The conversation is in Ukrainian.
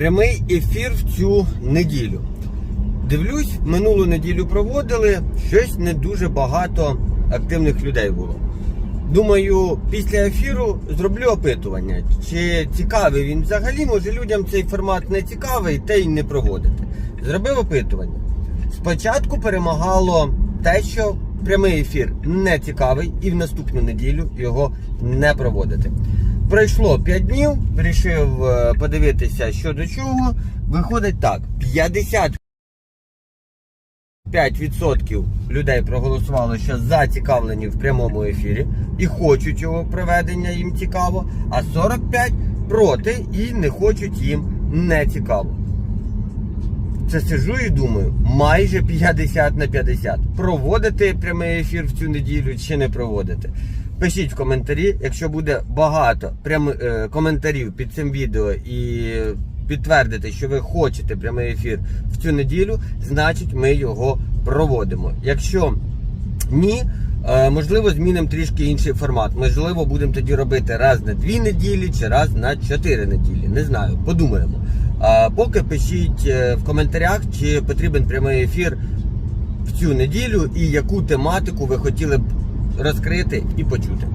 Прямий ефір в цю неділю. Дивлюсь, минулу неділю проводили, щось не дуже багато активних людей було. Думаю, після ефіру зроблю опитування, чи цікавий він взагалі, може людям цей формат не цікавий, та й не проводити. Зробив опитування. Спочатку перемагало те, що прямий ефір не цікавий, і в наступну неділю його не проводити. Пройшло 5 днів, вирішив е, подивитися, що до чого. Виходить так: 50 5% людей проголосувало, що зацікавлені в прямому ефірі і хочуть його проведення, їм цікаво, а 45 проти і не хочуть їм не цікаво. Це сижу і думаю, майже 50 на 50. Проводити прямий ефір в цю неділю чи не проводити. Пишіть в коментарі, якщо буде багато прям, е, коментарів під цим відео і підтвердите, що ви хочете прямий ефір в цю неділю, значить ми його проводимо. Якщо ні, е, можливо, змінимо трішки інший формат. Можливо, будемо тоді робити раз на дві неділі чи раз на чотири неділі. Не знаю, подумаємо. Поки пишіть е, в коментарях, чи потрібен прямий ефір в цю неділю і яку тематику ви хотіли б розкрити і почути.